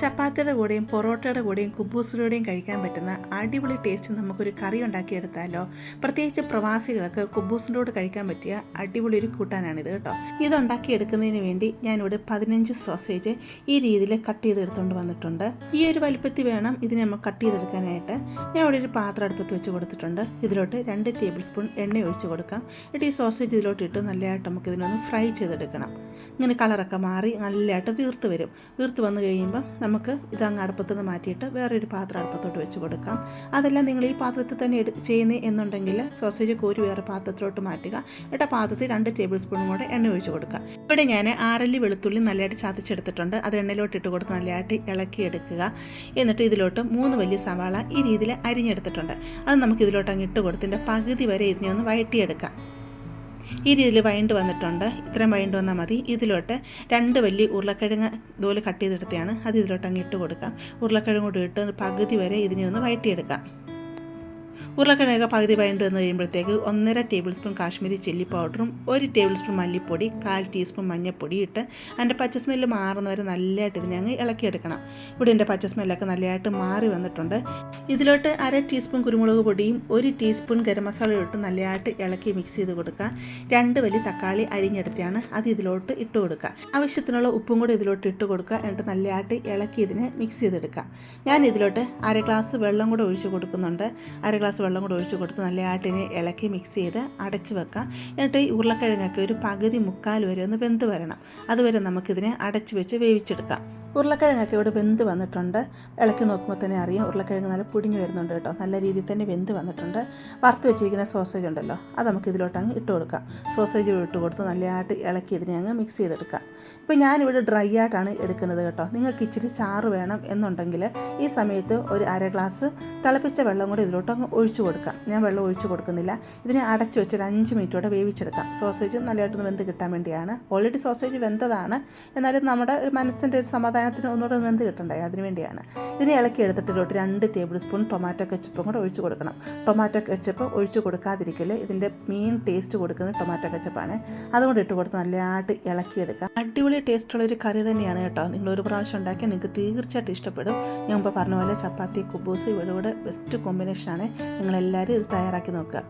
ചപ്പാത്തിയുടെ കൂടെയും പൊറോട്ടയുടെ കൂടെയും കുബൂസിലൂടെയും കഴിക്കാൻ പറ്റുന്ന അടിപൊളി ടേസ്റ്റ് നമുക്കൊരു കറി ഉണ്ടാക്കിയെടുത്താലോ? പ്രത്യേകിച്ച് പ്രവാസികൾക്ക് കുബൂസിന്റെ കഴിക്കാൻ പറ്റിയ അടിപൊളി ഒരു കൂട്ടാനാണിത് കേട്ടോ. ഇത് ഉണ്ടാക്കിയെടുക്കുന്നതിന് വേണ്ടി ഞാനിവിടെ പതിനഞ്ച് സോസേജ് ഈ രീതിയിൽ കട്ട് ചെയ്തെടുത്തുകൊണ്ട് വന്നിട്ടുണ്ട്. ഈ ഒരു വലിപ്പത്തിൽ വേണം ഇതിനെ നമുക്ക് കട്ട് ചെയ്തെടുക്കാനായിട്ട്. ഞാൻ ഇവിടെ ഒരു പാത്രം അടുപ്പത്ത് വെച്ച് കൊടുത്തിട്ടുണ്ട്. ഇതിലോട്ട് രണ്ട് ടേബിൾ സ്പൂൺ എണ്ണ ഒഴിച്ച് കൊടുക്കാം. എന്നിട്ട് ഈ സോസേജ് ഇതിലോട്ട് ഇട്ട് നല്ലതായിട്ട് നമുക്ക് ഇതിനൊന്ന് ഫ്രൈ ചെയ്തെടുക്കണം. ഇങ്ങനെ കളറൊക്കെ മാറി നല്ലതായിട്ട് വീർത്ത് വരും. വീർത്ത് വന്നു കഴിയുമ്പം നമുക്ക് ഇതങ്ങ് അടുപ്പത്തു നിന്ന് മാറ്റിയിട്ട് വേറൊരു പാത്രം അടുപ്പത്തോട്ട് വെച്ച് കൊടുക്കാം. അതെല്ലാം നിങ്ങൾ ഈ പാത്രത്തിൽ തന്നെ എടു ചെയ്യുന്നത് എന്നുണ്ടെങ്കിൽ സോസേജ് കോരി വേറെ പാത്രത്തിലോട്ട് മാറ്റുക. എന്നിട്ട് പാത്രത്തിൽ രണ്ട് ടേബിൾ സ്പൂണും കൂടെ എണ്ണ ഒഴിച്ച് കൊടുക്കുക. ഇവിടെ ഞാൻ ആറല്ലി വെളുത്തുള്ളി നല്ലതായിട്ട് ചതച്ചെടുത്തിട്ടുണ്ട്. അത് എണ്ണയിലോട്ട് ഇട്ട് കൊടുത്ത് നല്ലതായിട്ട് ഇളക്കി എടുക്കുക. എന്നിട്ട് ഇതിലോട്ട് മൂന്ന് വലിയ സവാള ഈ രീതിയിൽ അരിഞ്ഞെടുത്തിട്ടുണ്ട്. അത് നമുക്ക് ഇതിലോട്ട് അങ്ങ് ഇട്ട് കൊടുത്തിന്റെ പകുതി വരെ ഇതിനെ ഒന്ന് വഴറ്റിയെടുക്കാം. ഈ രീതിയിൽ വൈൻഡ് വന്നിട്ടുണ്ട്. ഇത്രയും വൈൻഡ് വന്നാൽ മതി. ഇതിലോട്ട് രണ്ട് വലിയ ഉരുളക്കിഴങ്ങ് ഇതുപോലെ കട്ട് ചെയ്തെടുത്തതാണ് അത് ഇതിലോട്ട് അങ്ങ് ഇട്ട് കൊടുക്കാം. ഉരുളക്കിഴങ്ങ് കൂടി ഇട്ട് പകുതി വരെ ഇതിനെ ഒന്ന് വഴറ്റിയെടുക്കാം. ഉരുളക്കിഴങ്ങൊക്കെ പകുതി വഴണ്ട് വന്ന് കഴിയുമ്പോഴത്തേക്ക് ഒന്നര ടേബിൾ സ്പൂൺ കാശ്മീരി ചില്ലി പൗഡറും ഒരു ടേബിൾ സ്പൂൺ മല്ലിപ്പൊടി കാൽ ടീസ്പൂൺ മഞ്ഞൾപ്പൊടി ഇട്ട് അതിന്റെ പച്ച സ്മെല്ല് മാറുന്നവരെ നല്ലതായിട്ട് ഇതിനെ അങ്ങ് ഇളക്കിയെടുക്കണം. ഇവിടെ എന്റെ പച്ച സ്മെല്ലൊക്കെ നല്ലതായിട്ട് മാറി വന്നിട്ടുണ്ട്. ഇതിലോട്ട് അര ടീസ്പൂൺ കുരുമുളക് പൊടിയും ഒരു ടീസ്പൂൺ ഗരം മസാലയും ഇട്ട് നല്ലതായിട്ട് ഇളക്കി മിക്സ് ചെയ്ത് കൊടുക്കുക. രണ്ട് വലിയ തക്കാളി അരിഞ്ഞെടുത്താണ് അത് ഇതിലോട്ട് ഇട്ട് കൊടുക്കുക. ആവശ്യത്തിനുള്ള ഉപ്പും കൂടി ഇതിലോട്ട് ഇട്ട് കൊടുക്കുക. എന്നിട്ട് നല്ലതായിട്ട് ഇളക്കി ഇതിനെ മിക്സ് ചെയ്തെടുക്കുക. ഞാൻ ഇതിലോട്ട് അര ഗ്ലാസ് വെള്ളം കൂടെ ഒഴിച്ച് കൊടുക്കുന്നുണ്ട്. അര ഗ്ലാസ് വെള്ളം കൂടെ ഒഴിച്ച് കൊടുത്ത് നല്ലതായിട്ട് ഇനി ഇളക്കി മിക്സ് ചെയ്ത് അടച്ച് വെക്കാം. എന്നിട്ട് ഈ ഉരുളക്കിഴങ്ങൊക്കെ ഒരു പകുതി മുക്കാൽ വരെ ഒന്ന് വെന്ത് വരണം. അതുവരെ നമുക്കിതിനെ അടച്ച് വെച്ച് വേവിച്ചെടുക്കാം. ഉരുളക്കിഴങ്ങൊക്കെ ഇവിടെ വെന്ത് വന്നിട്ടുണ്ട്. ഇളക്കി നോക്കുമ്പോൾ തന്നെ അറിയാം ഉരുളക്കിഴങ്ങ് നല്ല പൊടിഞ്ഞ് വരുന്നുണ്ട് കേട്ടോ. നല്ല രീതിയിൽ തന്നെ വെന്ത് വന്നിട്ടുണ്ട്. വറുത്ത് വെച്ചിരിക്കുന്ന സോസേജ് ഉണ്ടല്ലോ അത് നമുക്ക് ഇതിലോട്ട് അങ്ങ് ഇട്ട് കൊടുക്കാം. സോസേജ് ഇട്ട് കൊടുത്ത് നല്ലതായിട്ട് ഇളക്കി ഇതിനെ അങ്ങ് മിക്സ് ചെയ്തെടുക്കാം. ഇപ്പോൾ ഞാനിവിടെ ഡ്രൈ ആയിട്ടാണ് എടുക്കുന്നത് കേട്ടോ. നിങ്ങൾക്ക് ഇച്ചിരി ചാറ് വേണം എന്നുണ്ടെങ്കിൽ ഈ സമയത്ത് ഒരു അര ഗ്ലാസ് തിളപ്പിച്ച വെള്ളം കൂടി ഇതിലോട്ട് അങ്ങ് ഒഴിച്ചു കൊടുക്കാം. ഞാൻ വെള്ളം ഒഴിച്ചു കൊടുക്കുന്നില്ല. ഇതിനെ അടച്ച് വെച്ച് ഒരു അഞ്ച് മിനിറ്റോടെ വേവിച്ചെടുക്കാം. സോസേജ് നല്ലതായിട്ടൊന്ന് വെന്ത് കിട്ടാൻ വേണ്ടിയാണ്. ഓൾറെഡി സോസേജ് വെന്തതാണ്. എന്നാലും നമ്മുടെ ഒരു മനസ്സിന്റെ ഒരു സമാധാനത്തിന് ഒന്നുകൂടെ വെന്ത് കിട്ടണ്ടേ? അതിന് വേണ്ടിയാണ്. ഇതിനെ ഇളക്കി എടുത്തിട്ടിലോട്ട് രണ്ട് ടേബിൾ സ്പൂൺ ടൊമാറ്റോ കെച്ചപ്പും കൂടെ ഒഴിച്ച് കൊടുക്കണം. ടൊമാറ്റോ കെച്ചപ്പ് ഒഴിച്ച് കൊടുക്കാതിരിക്കൽ ഇതിന്റെ മെയിൻ ടേസ്റ്റ് കൊടുക്കുന്നത് ടൊമാറ്റോ കെച്ചപ്പാണ്. അതുകൊണ്ട് ഇട്ട് കൊടുത്ത് നല്ലതായിട്ട് ഇളക്കിയെടുക്കുക അടിപൊളി ടേസ്റ്റുള്ള ഒരു കറി തന്നെയാണ് കേട്ടോ. നിങ്ങൾ ഒരു പ്രാവശ്യം ഉണ്ടാക്കിയാൽ നിങ്ങൾക്ക് തീർച്ചയായിട്ടും ഇഷ്ടപ്പെടും. ഞാൻ മുമ്പ് പറഞ്ഞ പോലെ ചപ്പാത്തി കുബൂസ് ഇവിടെ ബെസ്റ്റ് കോമ്പിനേഷനാണ് നിങ്ങളെല്ലാവരും ഇത് തയ്യാറാക്കി നോക്കുക.